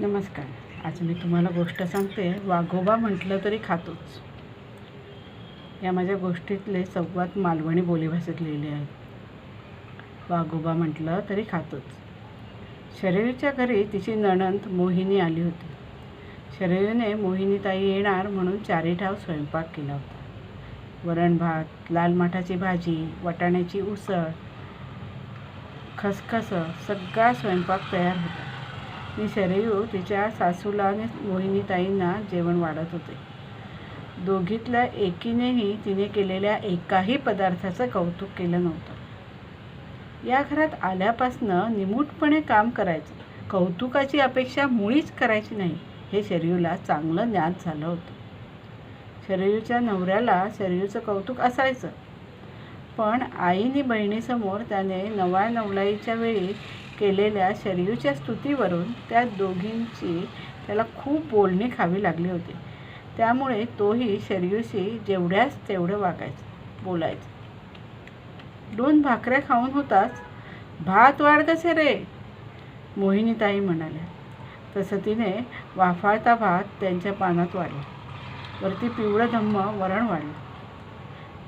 नमस्कार. आज मी तुम्हाला गोष्ट सांगते. वाघोबा म्हटलं तरी खातोच. या माझ्या गोष्टीतले संवाद मालवणी बोलीभाषेत लिहिले आहेत वाघोबा म्हटलं तरी खातोच. शरीरच्या घरी तिची नणंद मोहिनी आली होती. शरीरने मोहिनीताई येणार म्हणून चारी ठाव स्वयंपाक केला होता. वरण भात लाल माठाची भाजी वाटाण्याची उसळ खसखसं सगळा स्वयंपाक तयार होता. ती शरयू तिच्या सासूला आणि मोहिनीताईंना जेवण वाढत होते. दोघीतल्या एकीनेही तिने केलेल्या एकाही पदार्थाचं कौतुक केलं नव्हतं. या घरात आल्यापासनं निमूटपणे काम करायचं कौतुकाची अपेक्षा मुळीच करायची नाही हे शरयूला चांगलं ज्ञान झालं होतं. शरयूच्या नवऱ्याला शरयूचं कौतुक असायचं. पण आईनी बहिणीसमोर त्याने नवा नवलाईच्या वेळी केलेल्या शरयूच्या स्तुतीवरून त्या दोघींची त्याला खूप बोलणी खावी लागली होती. त्यामुळे तोही शरयूशी जेवढ्याच तेवढं वागायचं बोलायचं. दोन भाकऱ्या खाऊन होताच भात वाढ कसे रे? मोहिनीताई म्हणाल्या. तसं तिने वाफाळता भात त्यांच्या पानात वाढला. वरती पिवळं धम्म वरण वाढलं.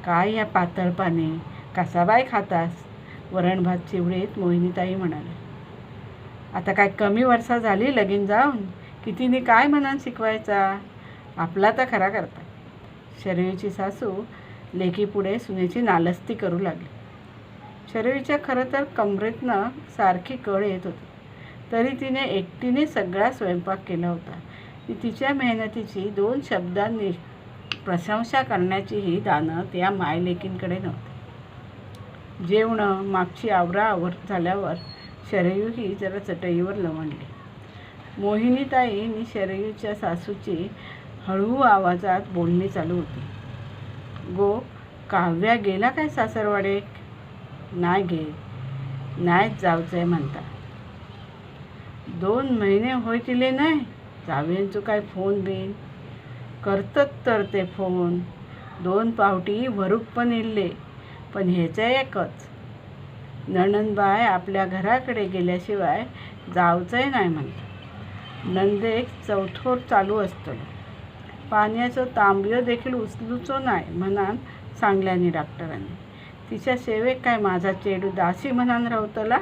काय या पातळ पाने? कसा बाय खातास? वरण भात चिवडीत मोहिनीताई म्हणाले आता काय कमी वर्षा झाली लगीन जाऊन? की तिने काय म्हणान शिकवायचा? आपला तर खरा करता. शरयूची सासू लेकीपुढे सुनेची नालस्ती करू लागली. शरयूच्या खरं तर कमरेतनं सारखी कळ येत होती. तरी तिने एकटीने सगळा स्वयंपाक केला होता. ती तिच्या मेहनतीची दोन शब्दांनी प्रशंसा करण्याचीही दानं त्या मायलेकींकडे नव्हती. जेवणं मागची आवराआवर झाल्यावर शरयूही जरा चटईवर लवणली मोहिनीताईंनी शरयूच्या सासूची हळू आवाजात बोलणी चालू होती. गो काव्या गेला काय सासरवाडे? नाही गे नाहीच जावचं आहे म्हणता. दोन महिने होय तिले नाही जावेंचो काय फोन बिन? करतत तर ते फोन. दोन पावटी भरूक पण इल्ले. पण ह्याचं एकच. नणंदबाय आपल्या घराकडे गेल्याशिवाय जावचंय नाही म्हणतात नंदेक चौथोर चालू असतं. पाण्याचं तांबयो देखील उचलूचो नाही म्हणान सांगल्यानी डॉक्टरांनी. तिच्या सेवेक काय माझा चेडू दासी म्हणान रावतला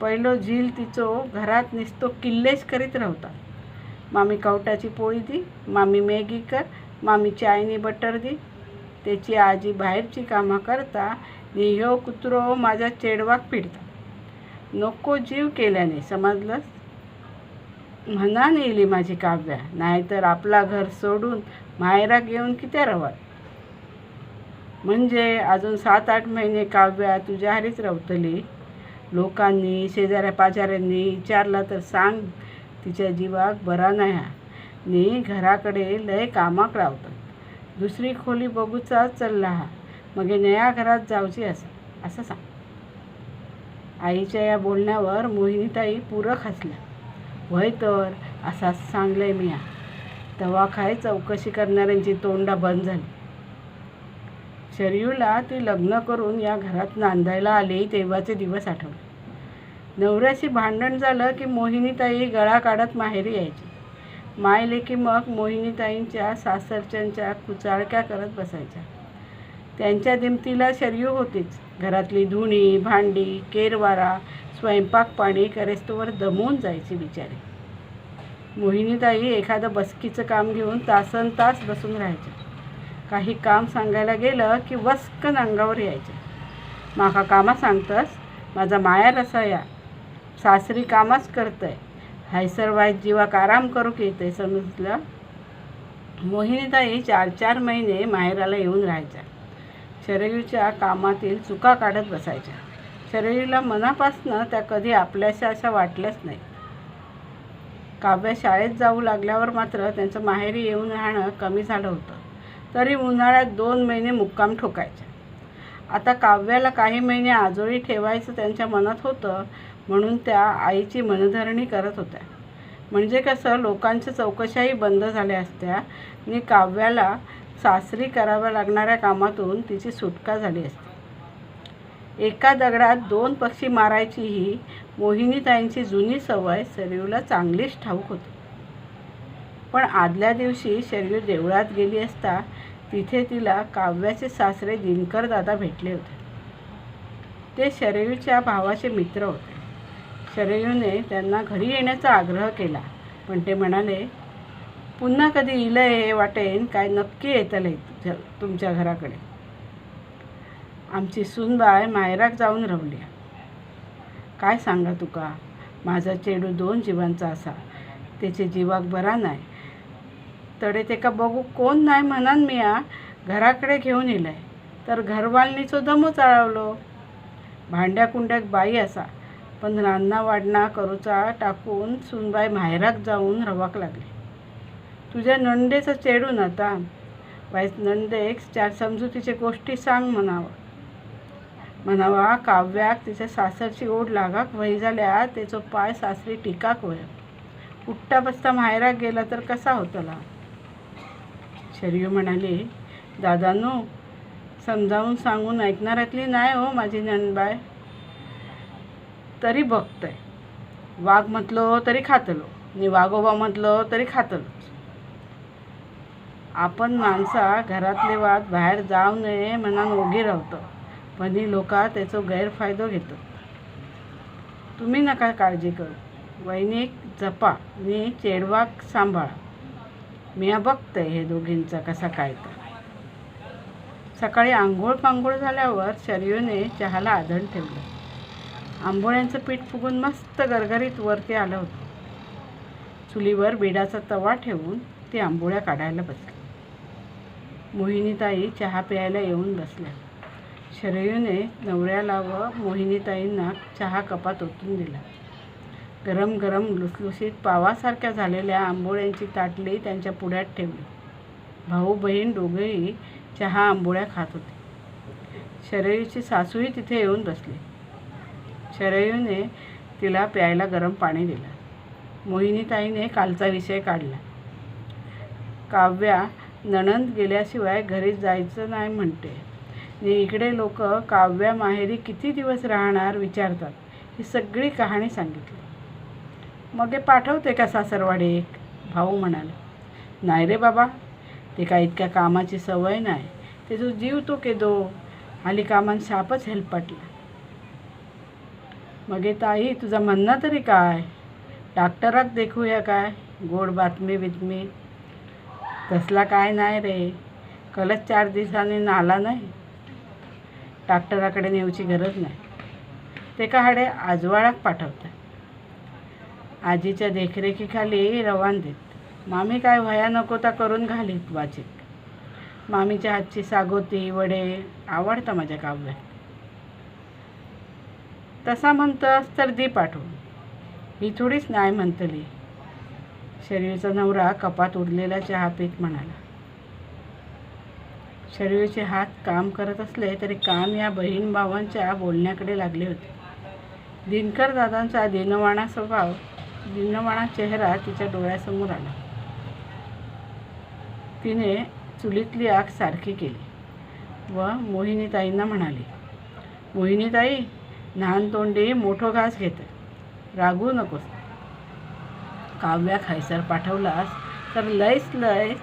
पहिलो झील तिचो घरात निसतो किल्लेच करीत रावता. मामी कवटाची पोळी दी मामी मॅगी कर मामी चायनी बटर दी त्याची आजी बाहेरची कामं करता नी ह्यो कुत्रो माझ्या चेडवाक पिडता. नको जीव केल्याने समजलंच म्हणा नेली माझी काव्या नाहीतर आपला घर सोडून मायरा घेऊन किती रवत म्हणजे अजून सात आठ महिने काव्या तुझ्या हरीच रवतली? लोकांनी शेजाऱ्या पाजाऱ्यांनी विचारलं तर सांग तिच्या जीवाक बरा नाही हा नी घराकडे लय कामाक रावतात. दुसरी खोली बघूचा चलला हा. मग नया घरात जावची असं असं सांग. आईच्या या बोलण्यावर मोहिनीताई पूरक हसल्या वय तर असा सांगलंय मी हा तवा काय चौकशी करणाऱ्यांची तोंडा बंद झाली. शरयूला ती लग्न करून या घरात नांदायला आली तेव्हाचे दिवस आठवले. नवऱ्याशी भांडण झालं की मोहिनीताई गळा काढत माहेरी यायची. मायलेकी मग मोहिनीताईंच्या सासरच्यांच्या कुचाळक्या करत बसायच्या. त्यांच्या दिमतीला शरयू होतीच. घरातली धुणी भांडी केरवारा स्वयंपाक पाणी करेस्तोवर दमून जायची बिचारी. मोहिनीताई एखादं बसकीचं काम घेऊन तासन तास बसून राहायच्या. काही काम सांगायला गेलं की वस्कन अंगावर यायचं माका कामा सांगतस? माझा माया रसा या सासरी कामच करतंय. हायसर वाईट जीवाक आराम करू की ते समजलं मोहिनीताई चार चार महिने माहेराला येऊन राहायच्या. शरयूच्या कामातील चुका काढत बसायच्या. शरयूला मनापासनं त्या कधी आपल्याशा अशा वाटल्याच नाही. काव्या शाळेत जाऊ लागल्यावर मात्र त्यांचं माहेरी येऊन राहणं कमी झालं होतं. तरी उन्हाळ्यात दोन महिने मुक्काम ठोकायच्या. आता काव्याला काही महिने आजोळी ठेवायचं त्यांच्या मनात होतं म्हणून त्या आईची मनधरणी करत होत्या. म्हणजे कसं लोकांच्या चौकशाही बंद झाल्या असत्या आणि काव्याला सासरी कराव्या लागणाऱ्या कामातून तिची सुटका झाली असते. एका दगडात दोन पक्षी मारायची ही मोहिनीताईंची जुनी सवय शरीरला चांगलीच ठाऊक होती. पण आदल्या दिवशी शरीर देवळात गेली असता तिथे तिला काव्याचे सासरे दिनकर दादा भेटले होते. ते शरीरच्या भावाचे मित्र होते. शरयूने त्यांना घरी येण्याचा आग्रह केला. पण ते म्हणाले पुन्हा कधी इलं हे वाटेन काय नक्की येतले तुझ्या तुमच्या घराकडे. आमची सुनबाय मायराक जाऊन रवली काय सांगा तुका? माझा चेडू दोन जीवांचा असा. त्याचे जीवाक बरा नाही तडे तेका बघू कोण नाही म्हणान मी आ घराकडे घेऊन येलंय तर घरवालनीचो दमो चाळवलो. भांड्या कुंड्याक बाई असा. पण रान्ना वाढणा करूचा टाकून सुनबाई माहेराक जाऊन रवाक लागली. तुझ्या नंदेचं चेडून आता. वाईस नंदेक चार समजुतीचे गोष्टी सांग म्हणावं. म्हणावा काव्याक तिच्या सासरची ओढ लागाक वही जाल्या तेचो पाय सासरी टिकाक वय उठता बसता माहेराक गेला तर कसा होतला? शरीयू म्हणाली दादानू समजावून सांगून ऐकणाऱ्यातली नाही हो माझी नणबाय तरी बघतंय. वाघ म्हटलो तरी खातलो आणि वाघोबा म्हटलो तरी खातलोच आपण माणसा घरातले वाद बाहेर जाऊ नये मनान ओगी रावतं पण ही लोका त्याचो गैरफायदो घेतात. तुम्ही नका काळजी करू. वैनिक जपा आणि चेडवाक सांभाळा. मी बघते हे दोघींचा कसा काय तर. सकाळी आंघोळ पांघोळ झाल्यावर शरीरने चहाला आधण ठेवलं. आंबोळ्यांचं पीठ फुगून मस्त गरगरीत वरती आलं होतं. चुलीवर बिडाचा तवा ठेवून ती आंबोळ्या काढायला बसली. मोहिनीताई चहा प्यायला येऊन बसल्या. शरयूने नवऱ्याला व मोहिनीताईंना चहा कपात ओतून दिला. गरम गरम लुसलुसीत पावासारख्या झालेल्या आंबोळ्यांची ताटली त्यांच्या पुढ्यात ठेवली. भाऊ बहीण दोघेही चहा आंबोळ्या खात होते. शरयूची सासूही तिथे येऊन बसली. शरयूने तिला प्यायला गरम पाणी दिलं. मोहिनीताईने कालचा विषय काढला. काव्या नणंद गेल्याशिवाय घरी जायचं नाही म्हणते. आणि इकडे लोक काव्या माहेरी किती दिवस राहणार विचारतात ही सगळी कहाणी सांगितली. मग हे पाठवते का सासरवाडी भाऊ म्हणाला. नाही रे बाबा ते काय इतक्या कामाची सवय नाही. ते जो जीव तो के दो हाली कामान शापच पाटला मग ताई तुझं म्हणणं तरी काय? डॉक्टरात देखूया काय? गोड बातमी बितमी. तसला काय नाही रे. कलच चार दिवसांनी नाला नाही. डॉक्टराकडे नेऊची गरज नाही. ते का हाडे आजवाळाक पाठवतात? आजीच्या देखरेखीखाली रवान देत. मामी काय वया नको करून घालीत वाचित मामीच्या हातची सागोती वडे आवडतं माझ्या काव्यात. तसा म्हणतस तर दीप पाठवून. ही थोडीच नाही म्हणतली. शरीरचा नवरा कपात उरलेला चहा पीत म्हणाला. शरीरचे हात काम करत असले तरी काम या बहीण भावांच्या बोलण्याकडे लागले होते. दिनकर दादांचा दिनवाणा स्वभाव दिनवाणा चेहरा तिच्या डोळ्यासमोर आला. तिने चुलीतली आग सारखी केली व मोहिनीताईंना म्हणाली मोहिनीताई लहान तोंडी मोठो घास घेते रागू नकोस. काव्या खायसर पाठवलास तर लयच लयच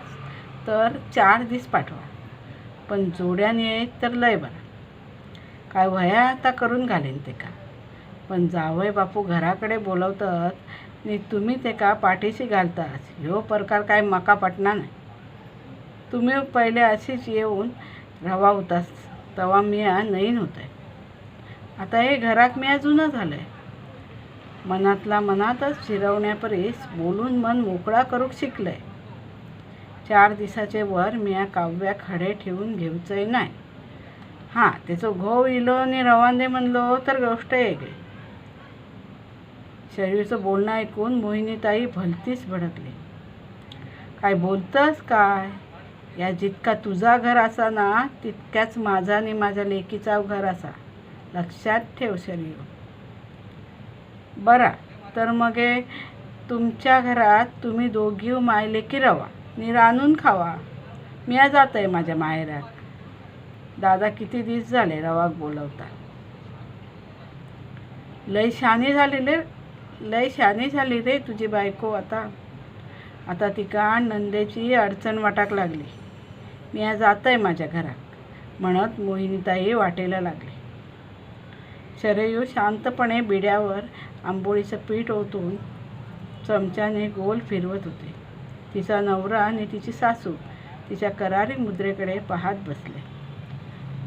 तर चार दिस पाठवा. पण जोड्याने तर लय बरा. काय वया आता करून घालेन ते का पण जावय बापू घराकडे बोलवतात आणि तुम्ही ते का पाठीशी घालताच ह्यो प्रकार काय मका पटणार नाही. तुम्ही पहिले अशीच येऊन रवा होतास तवा मिया नईन होत आहे आता हे घरात मी जुनं झालं आहे मनातला मनातच शिरवण्यापरीस बोलून मन मोकळा करूक शिकलंय. चार दिसाचे वर मी या काव्या खडे ठेवून घेऊचंय नाही हां त्याचो घोव इलो आणि रवांदे म्हणलो तर गोष्ट वेगळी शरीरचं बोलणं ऐकून मोहिनीताई भलतीच भडकली. काय बोलतस काय? या जितका तुझा घर असा ना तितक्याच माझा आणि माझ्या लेकीचा घर असा. लक्षात ठेव शरीर. बरा तर मग हे तुमच्या घरात तुम्ही दोघी मायलेकी रवा. नि रानून खावा. मी आज जात आहे माझ्या माहेरात. दादा किती दिवस झाले रवाक बोलवता? लय शानी झाली रे लय शानी झाली रे तुझी बायको आता. आता तिका नंदेची अडचण वाटाक लागली. मी आज जात आहे माझ्या घरात. म्हणत मोहिनीताई वाटेला लागली. शरयू शांतपणे बिड्यावर आंबोळीचं पीठ ओतून चमच्याने गोल फिरवत होते. तिचा नवरा आणि तिची सासू तिच्या करारी मुद्रेकडे पाहत बसले.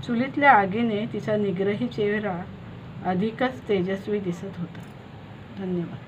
चुलीतल्या आगीने तिचा निग्रही चेहरा अधिकच तेजस्वी दिसत होता. धन्यवाद.